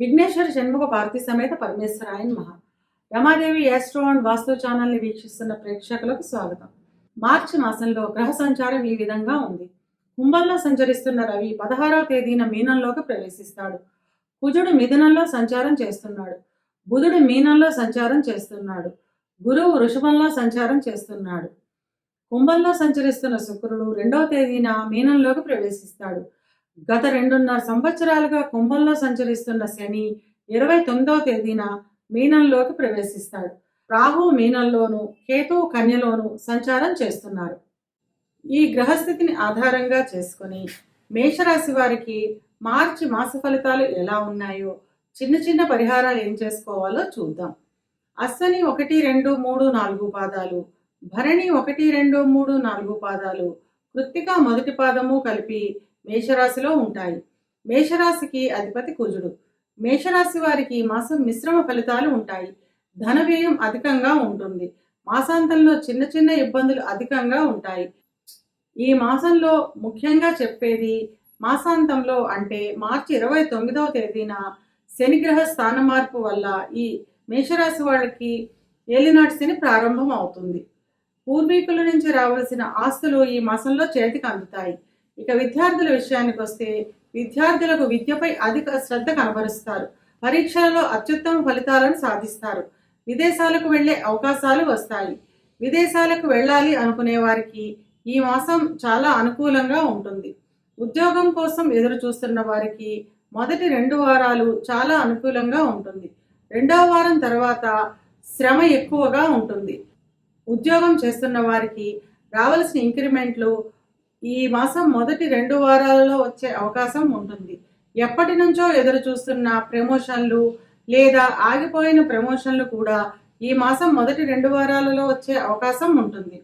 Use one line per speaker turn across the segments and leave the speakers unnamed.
విఘ్నేశ్వర షణ్ముఖ పార్వతి సమేత పరమేశ్వరాయన్ మహా Ramadevi astro and వాస్తు ఛానల్ని వీక్షిస్తున్న ప్రేక్షకులకు స్వాగతం. మార్చి మాసంలో గ్రహ సంచారం ఈ విధంగా ఉంది. కుంభంలో సంచరిస్తున్న రవి పదహారవ తేదీన మీనంలోకి ప్రవేశిస్తాడు. కుజుడు మిథునంలో సంచారం చేస్తున్నాడు. బుధుడు మీనంలో సంచారం చేస్తున్నాడు. గురువు వృషభంలో సంచారం చేస్తున్నాడు. కుంభంలో సంచరిస్తున్న శుక్రుడు రెండవ తేదీన మీనంలోకి ప్రవేశిస్తాడు. గత రెండున్నర సంవత్సరాలుగా కుంభంలో సంచరిస్తున్న శని ఇరవై తొమ్మిదవ తేదీన మీనంలోకి ప్రవేశిస్తాడు. రాహు మీనంలోను కేతువు కన్యలోను సంచారం చేస్తున్నారు. ఈ గ్రహస్థితిని ఆధారంగా చేసుకొని మేషరాశి వారికి మార్చి మాస ఫలితాలు ఎలా ఉన్నాయో చిన్న చిన్న పరిహారాలు ఏం చేసుకోవాలో చూద్దాం. అశ్వని ఒకటి రెండు మూడు నాలుగు పాదాలు భరణి ఒకటి రెండు మూడు నాలుగు పాదాలు కృత్తిక మొదటి పాదము కలిపి మేషరాశిలో ఉంటాయి. మేషరాశికి అధిపతి కుజుడు. మేషరాశి వారికి ఈ మాసం మిశ్రమ ఫలితాలు ఉంటాయి. ధన వ్యయం అధికంగా ఉంటుంది. మాసాంతంలో చిన్న చిన్న ఇబ్బందులు అధికంగా ఉంటాయి. ఈ మాసంలో ముఖ్యంగా చెప్పేది మాసాంతంలో అంటే మార్చి ఇరవై తొమ్మిదవ తేదీన శనిగ్రహ స్థాన మార్పు వల్ల ఈ మేషరాశి వాళ్ళకి ఏలినాటి శని ప్రారంభం అవుతుంది. పూర్వీకుల నుంచి రావాల్సిన ఆస్తులు ఈ మాసంలో చేతికి అందుతాయి. ఇక విద్యార్థుల విషయానికి వస్తే విద్యార్థులకు విద్యపై అధిక శ్రద్ధ కనబరుస్తారు. పరీక్షలలో అత్యుత్తమ ఫలితాలను సాధిస్తారు. విదేశాలకు వెళ్ళే అవకాశాలు వస్తాయి. విదేశాలకు వెళ్ళాలి అనుకునే వారికి ఈ మాసం చాలా అనుకూలంగా ఉంటుంది. ఉద్యోగం కోసం ఎదురు చూస్తున్న వారికి మొదటి రెండు వారాలు చాలా అనుకూలంగా ఉంటుంది. రెండవ వారం తర్వాత శ్రమ ఎక్కువగా ఉంటుంది. ఉద్యోగం చేస్తున్న వారికి రావాల్సిన ఇంక్రిమెంట్లు ఈ మాసం మొదటి రెండు వారాలలో వచ్చే అవకాశం ఉంటుంది. ఎప్పటి నుంచో ఎదురు చూస్తున్న ప్రమోషన్లు లేదా ఆగిపోయిన ప్రమోషన్లు కూడా ఈ మాసం మొదటి రెండు వారాలలో వచ్చే అవకాశం ఉంటుంది.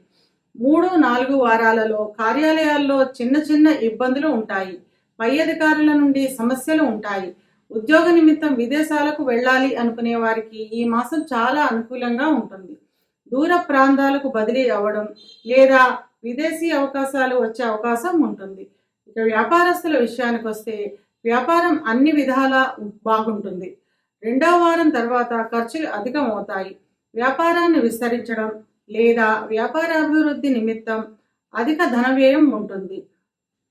మూడు నాలుగు వారాలలో కార్యాలయాల్లో చిన్న చిన్న ఇబ్బందులు ఉంటాయి. పై అధికారుల నుండి సమస్యలు ఉంటాయి. ఉద్యోగ నిమిత్తం విదేశాలకు వెళ్ళాలి అనుకునే వారికి ఈ మాసం చాలా అనుకూలంగా ఉంటుంది. దూర ప్రాంతాలకు బదిలీ అవ్వడం లేదా విదేశీ అవకాశాలు వచ్చే అవకాశం ఉంటుంది. ఇక వ్యాపారస్తుల విషయానికి వస్తే వ్యాపారం అన్ని విధాలా బాగుంటుంది. రెండవ వారం తర్వాత ఖర్చులు అధికం అవుతాయి వ్యాపారాన్ని విస్తరించడం లేదా వ్యాపార అభివృద్ధి నిమిత్తం అధిక ధన వ్యయం ఉంటుంది.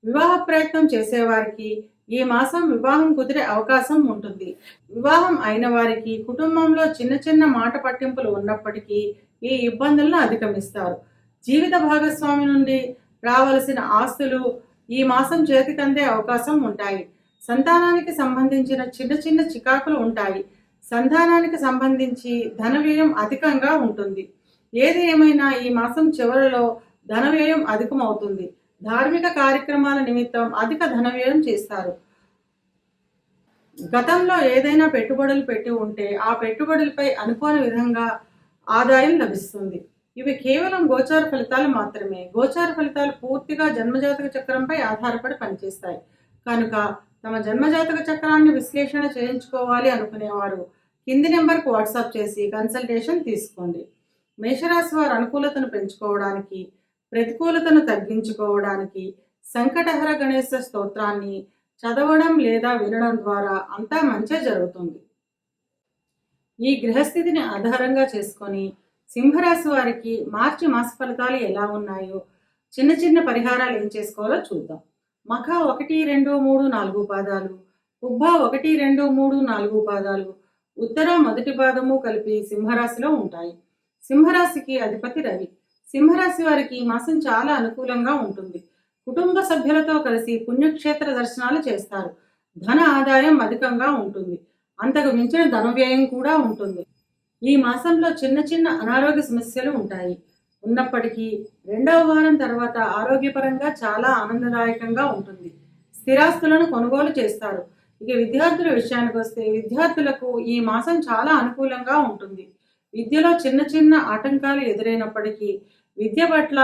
వివాహ ప్రయత్నం చేసేవారికి ఈ మాసం వివాహం కుదిరే అవకాశం ఉంటుంది. వివాహం అయిన వారికి కుటుంబంలో చిన్న చిన్న మాట పట్టింపులు ఉన్నప్పటికీ ఈ ఇబ్బందులను అధిగమిస్తారు. జీవిత భాగస్వామి నుండి రావలసిన ఆస్తులు ఈ మాసం చేతికందే అవకాశం ఉంటాయి. సంతానానికి సంబంధించిన చిన్న చిన్న చికాకులు ఉంటాయి. సంతానానికి సంబంధించి ధన వ్యయం అధికంగా ఉంటుంది. ఏది ఏమైనా ఈ మాసం చివరిలో ధన వ్యయం అధికమవుతుంది. ధార్మిక కార్యక్రమాల నిమిత్తం అధిక ధన వ్యయం చేస్తారు. గతంలో ఏదైనా పెట్టుబడులు పెట్టి ఉంటే ఆ పెట్టుబడులపై అనుకోని విధంగా ఆదాయం లభిస్తుంది. ఇవి కేవలం గోచార ఫలితాలు మాత్రమే. గోచార ఫలితాలు పూర్తిగా జన్మజాతక చక్రంపై ఆధారపడి పనిచేస్తాయి. కనుక తమ జన్మజాతక చక్రాన్ని విశ్లేషణ చేయించుకోవాలి అనుకునేవారు. కింది నెంబర్కు వాట్సాప్ చేసి కన్సల్టేషన్ తీసుకోండి. మేషరాశి వారు అనుకూలతను పెంచుకోవడానికి ప్రతికూలతను తగ్గించుకోవడానికి సంకటహర గణేశ స్తోత్రాన్ని చదవడం లేదా వినడం ద్వారా అంతా మంచి జరుగుతుంది. ఈ గ్రహస్థితిని ఆధారంగా చేసుకొని సింహరాశి వారికి మార్చి మాస ఫలితాలు ఎలా ఉన్నాయో చిన్న చిన్న పరిహారాలు ఏం చేసుకోవాలో చూద్దాం. మఖ ఒకటి రెండు మూడు నాలుగు పాదాలు ఉబ్బ ఒకటి రెండు మూడు నాలుగు పాదాలు ఉత్తర మొదటి పాదము కలిపి సింహరాశిలో ఉంటాయి. సింహరాశికి అధిపతి రవి. సింహరాశి వారికి ఈ మాసం చాలా అనుకూలంగా ఉంటుంది. కుటుంబ సభ్యులతో కలిసి పుణ్యక్షేత్ర దర్శనాలు చేస్తారు. ధన ఆదాయం అధికంగా ఉంటుంది. అంతకు మించిన ధన వ్యయం కూడా ఉంటుంది. ఈ మాసంలో చిన్న చిన్న అనారోగ్య సమస్యలు ఉంటాయి. ఉన్నప్పటికీ రెండవ వారం తర్వాత ఆరోగ్యపరంగా చాలా ఆనందదాయకంగా ఉంటుంది. స్థిరాస్తులను కొనుగోలు చేస్తారు. ఇక విద్యార్థుల విషయానికి వస్తే విద్యార్థులకు ఈ మాసం చాలా అనుకూలంగా ఉంటుంది. విద్యలో చిన్న చిన్న ఆటంకాలు ఎదురైనప్పటికీ విద్య పట్ల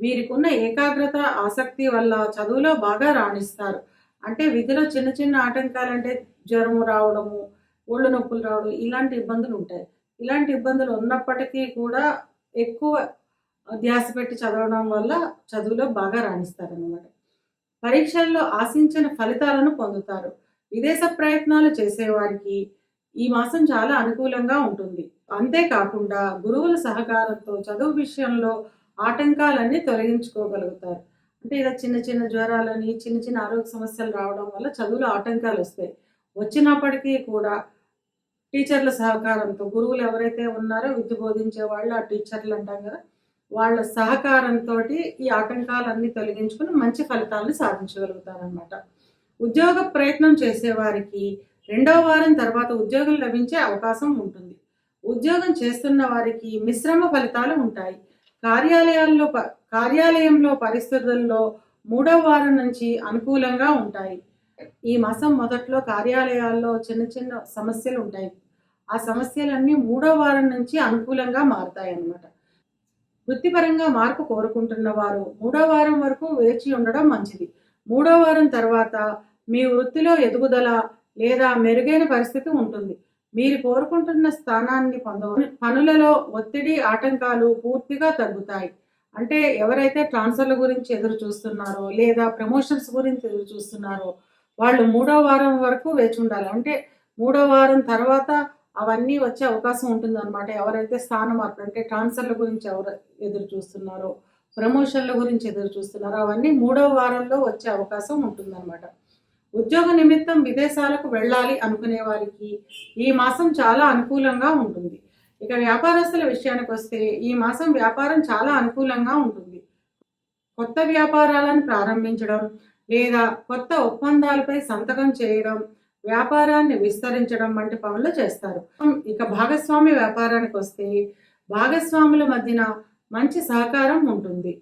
వీరికున్న ఏకాగ్రత ఆసక్తి వల్ల చదువులో బాగా రాణిస్తారు. అంటే విద్యలో చిన్న చిన్న ఆటంకాలు అంటే జ్వరము రావడము ఒళ్ళు నొప్పులు రావడం ఇలాంటి ఇబ్బందులు ఉంటాయి. ఇలాంటి ఇబ్బందులు ఉన్నప్పటికీ కూడా ఎక్కువ ధ్యాస పెట్టి చదవడం వల్ల చదువులో బాగా రాణిస్తారు అన్నమాట పరీక్షల్లో ఆశించిన ఫలితాలను పొందుతారు. విదేశ ప్రయత్నాలు చేసేవారికి ఈ మాసం చాలా అనుకూలంగా ఉంటుంది. అంతేకాకుండా గురువుల సహకారంతో చదువు విషయంలో ఆటంకాలన్నీ తొలగించుకోగలుగుతారు. అంటే ఇలా చిన్న చిన్న జ్వరాలని చిన్న చిన్న ఆరోగ్య సమస్యలు రావడం వల్ల చదువులో ఆటంకాలు వస్తాయి. వచ్చినప్పటికీ కూడా టీచర్ల సహకారంతో గురువులు ఎవరైతే ఉన్నారో విద్య బోధించే వాళ్ళు ఆ టీచర్లు అంటాం కదా వాళ్ళ సహకారంతో ఈ ఆటంకాలన్నీ తొలగించుకుని మంచి ఫలితాలను సాధించగలుగుతారనమాట ఉద్యోగ ప్రయత్నం చేసేవారికి రెండవ వారం తర్వాత ఉద్యోగం లభించే అవకాశం ఉంటుంది. ఉద్యోగం చేస్తున్న వారికి మిశ్రమ ఫలితాలు ఉంటాయి. కార్యాలయాల్లో ప- కార్యాలయంలో పరిస్థితుల్లో మూడవ వారం నుంచి అనుకూలంగా ఉంటాయి. ఈ మాసం మొదట్లో కార్యాలయాల్లో చిన్న చిన్న సమస్యలు ఉంటాయి. ఆ సమస్యలన్నీ మూడో వారం నుంచి అనుకూలంగా మారుతాయి అన్నమాట. వృత్తిపరంగా మార్పు కోరుకుంటున్న వారు మూడో వారం వరకు వేచి ఉండడం మంచిది. మూడో వారం తర్వాత మీ వృత్తిలో ఎదుగుదల లేదా మెరుగైన పరిస్థితి ఉంటుంది. మీరు కోరుకుంటున్న స్థానాన్ని పొంద పనులలో ఒత్తిడి ఆటంకాలు పూర్తిగా తగ్గుతాయి. అంటే ఎవరైతే ట్రాన్స్ఫర్ల గురించి ఎదురు చూస్తున్నారో లేదా ప్రమోషన్స్ గురించి ఎదురు చూస్తున్నారో వాళ్ళు మూడో వారం వరకు వేచి ఉండాలి. అంటే మూడో వారం తర్వాత అవన్నీ వచ్చే అవకాశం ఉంటుంది అనమాట ఎవరైతే స్థాన మార్పు అంటే ట్రాన్స్ఫర్ల గురించి ఎవరు ఎదురు చూస్తున్నారో ప్రమోషన్ల గురించి ఎదురు చూస్తున్నారో అవన్నీ మూడో వారంలో వచ్చే అవకాశం ఉంటుందన్నమాట. ఉద్యోగ నిమిత్తం విదేశాలకు వెళ్ళాలి అనుకునే వారికి ఈ మాసం చాలా అనుకూలంగా ఉంటుంది. ఇక వ్యాపారస్తుల విషయానికి వస్తే ఈ మాసం వ్యాపారం చాలా అనుకూలంగా ఉంటుంది. కొత్త వ్యాపారాలను ప్రారంభించడం లేదా కొత్త ఒప్పందాలపై సంతకం చేయడం వ్యాపారాన్ని విస్తరించడం వంటి పనులు చేస్తారు. ఇక భాగస్వామి వ్యాపారానికి వస్తే భాగస్వాముల మధ్యన మంచి సహకారం ఉంటుంది.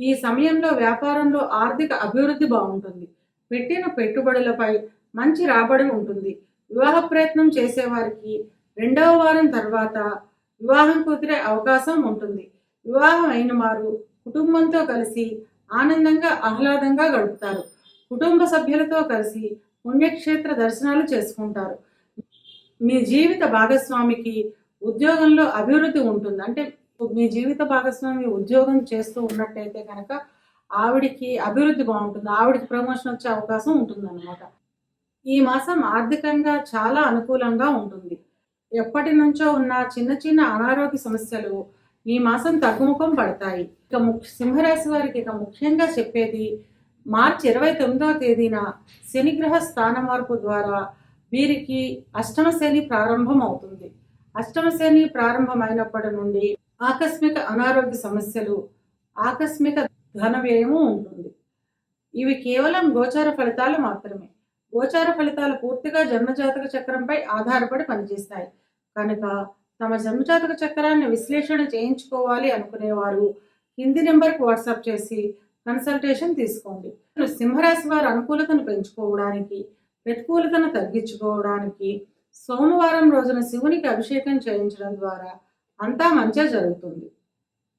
ఈ సమయంలో వ్యాపారంలో ఆర్థిక అభివృద్ధి బాగుంటుంది. పెట్టిన పెట్టుబడులపై మంచి రాబడి ఉంటుంది. వివాహ ప్రయత్నం చేసేవారికి రెండవ వారం తర్వాత వివాహం కుదిరే అవకాశం ఉంటుంది. వివాహం అయిన వారు కుటుంబంతో కలిసి ఆనందంగా ఆహ్లాదంగా గడుపుతారు. కుటుంబ సభ్యులతో కలిసి పుణ్యక్షేత్ర దర్శనాలు చేసుకుంటారు. మీ జీవిత భాగస్వామికి ఉద్యోగంలో అభివృద్ధి ఉంటుంది. అంటే మీ జీవిత భాగస్వామి ఉద్యోగం చేస్తూ ఉన్నట్టయితే కనుక ఆవిడికి అభివృద్ధి బాగుంటుంది. ఆవిడికి ప్రమోషన్ వచ్చే అవకాశం ఉంటుంది అనమాట ఈ మాసం ఆర్థికంగా చాలా అనుకూలంగా ఉంటుంది. ఎప్పటి నుంచో ఉన్న చిన్న చిన్న అనారోగ్య సమస్యలు ఈ మాసం తగ్గుముఖం పడతాయి. ఇక సింహరాశి వారికి ఇక ముఖ్యంగా చెప్పేది మార్చి ఇరవై తొమ్మిదవ తేదీన శనిగ్రహ స్థాన మార్పు ద్వారా వీరికి అష్టమ శని ప్రారంభం అవుతుంది. అష్టమ శని ప్రారంభమైనప్పటి నుండి ఆకస్మిక అనారోగ్య సమస్యలు ఆకస్మిక ధన వ్యయము ఉంటుంది. ఇవి కేవలం గోచార ఫలితాలు మాత్రమే. గోచార ఫలితాలు పూర్తిగా జన్మజాతక చక్రంపై ఆధారపడి పనిచేస్తాయి. కనుక తమ జన్మజాతక చక్రాన్ని విశ్లేషణ చేయించుకోవాలి అనుకునేవారు. కింది నెంబర్కి వాట్సాప్ చేసి కన్సల్టేషన్ తీసుకోండి. సింహరాశి వారి అనుకూలతను పెంచుకోవడానికి ప్రతికూలతను తగ్గించుకోవడానికి సోమవారం రోజున శివునికి అభిషేకం చేయించడం ద్వారా అంతా మంచిగా జరుగుతుంది.